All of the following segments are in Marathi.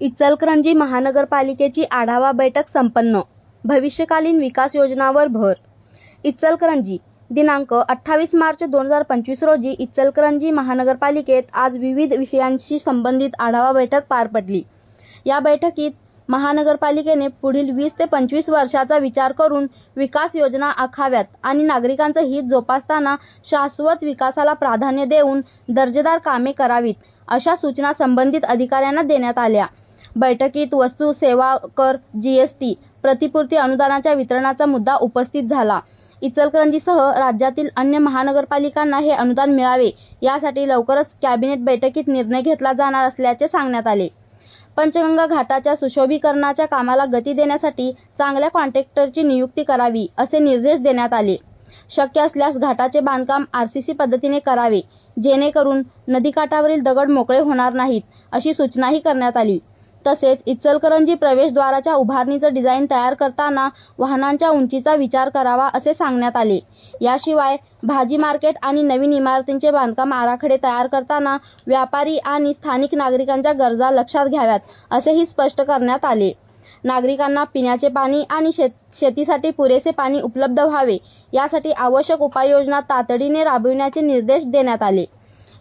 इचलकरंजी महानगरपालिकेची आढावा बैठक संपन्न. भविष्यकालीन विकास योजनावर भर. इचलकरंजी, दिनांक अठ्ठावीस मार्च दोन हजार पंचवीस रोजी इचलकरंजी महानगरपालिकेत आज विविध विषयांशी संबंधित आढावा बैठक पार पडली. या बैठकीत महानगरपालिकेने पुढील वीस ते पंचवीस वर्षाचा विचार करून विकास योजना आखाव्यात आणि नागरिकांचं हित जोपासताना शाश्वत विकासाला प्राधान्य देऊन दर्जेदार कामे करावीत, अशा सूचना संबंधित अधिकाऱ्यांना देण्यात आल्या. बैठकीत वस्तू सेवा कर, जीएसटी, प्रतिपूर्ती अनुदानाच्या वितरणाचा मुद्दा उपस्थित झाला. इचलकरंजीसह राज्यातील अन्य महानगरपालिकांना हे अनुदान मिळावे, यासाठी लवकरच कॅबिनेट बैठकीत निर्णय घेतला जाणार असल्याचे सांगण्यात आले. पंचगंगा घाटाच्या सुशोभीकरणाच्या कामाला गती देण्यासाठी चांगल्या कॉन्ट्रॅक्टरची नियुक्ती करावी, असे निर्देश देण्यात आले. शक्य असल्यास घाटाचे बांधकाम आरसीसी पद्धतीने करावे, जेणेकरून नदीकाठावरील दगड मोकळे होणार नाहीत, अशी सूचनाही करण्यात आली. तसेच इचलकरंजी प्रवेशद्वाराच्या उभारणीचं डिझाईन तयार करताना वाहनांच्या उंचीचा विचार करावा, असे सांगण्यात आले. याशिवाय भाजी मार्केट आणि नवीन इमारतींचे बांधकाम आराखडे तयार करताना व्यापारी आणि स्थानिक नागरिकांच्या गरजा लक्षात घ्याव्यात, असेही स्पष्ट करण्यात आले. नागरिकांना पिण्याचे पाणी आणि शेतीसाठी पुरेसे पाणी उपलब्ध व्हावे, यासाठी आवश्यक उपाययोजना तातडीने राबविण्याचे निर्देश देण्यात आले.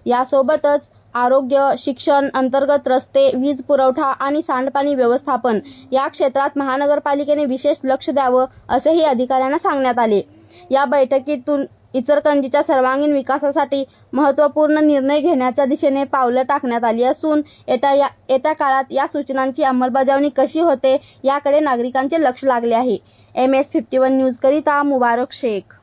यासोबतच आरोग्य, शिक्षण, अंतर्गत रस्ते, वीज पुरवठा आणि सांडपाणी व्यवस्थापन या क्षेत्रात महानगरपालिकेने विशेष लक्ष द्यावं, असेही अधिकाऱ्यांना सांगण्यात आले. या बैठकीतून इचलकरंजीच्या सर्वांगीण विकासासाठी महत्त्वपूर्ण निर्णय घेण्याच्या दिशेने पावलं टाकण्यात आली असून येत्या येत्या काळात या सूचनांची अंमलबजावणी कशी होते, याकडे नागरिकांचे लक्ष लागले आहे. एम एस फिफ्टी वन न्यूजकरिता मुबारक शेख.